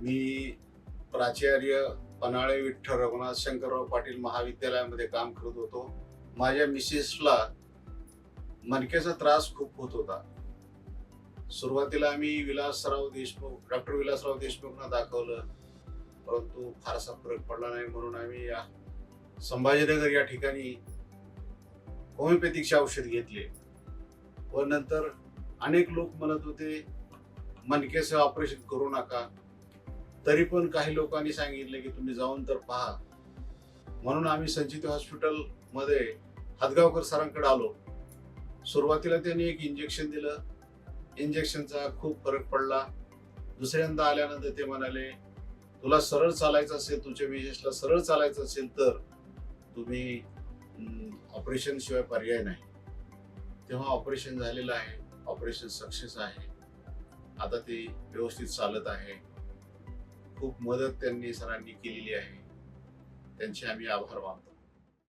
मी प्राचार्य पन्हाळे विठ्ठल रघुनाथ शंकरराव पाटील महाविद्यालयामध्ये काम करत होतो. माझ्या मिसेसला मणक्याचा त्रास खूप होत होता. सुरुवातीला आम्ही विलासराव देशमुख डॉक्टर विलासराव देशमुखना दाखवलं. परंतु फारसा फरक पडला नाही म्हणून आम्ही या संभाजीनगर या ठिकाणी होमिओपॅथिकचे औषध घेतले. व नंतर अनेक लोक म्हणत होते मणक्याचं ऑपरेशन करू नका. तरी पण काही लोकांनी सांगितले की तुम्ही जाऊन तर पहा. म्हणून आम्ही संचित हॉस्पिटलमध्ये हातगावकर सरांकडे आलो. सुरुवातीला त्यांनी एक इंजेक्शन दिलं. इंजेक्शनचा खूप फरक पडला. दुसऱ्यांदा आल्यानंतर ते म्हणाले तुला सरळ चालायचं असेल तुमच्या मिसेसला सरळ चालायचं असेल तर तुम्ही ऑपरेशन शिवाय पर्याय नाही. तेव्हा ऑपरेशन झालेलं आहे. ऑपरेशन सक्सेस आहे. आता ते व्यवस्थित चालत आहे. खूप मदत त्यांनी सरांनी केलेली आहे. त्यांचे आम्ही आभार मानतो.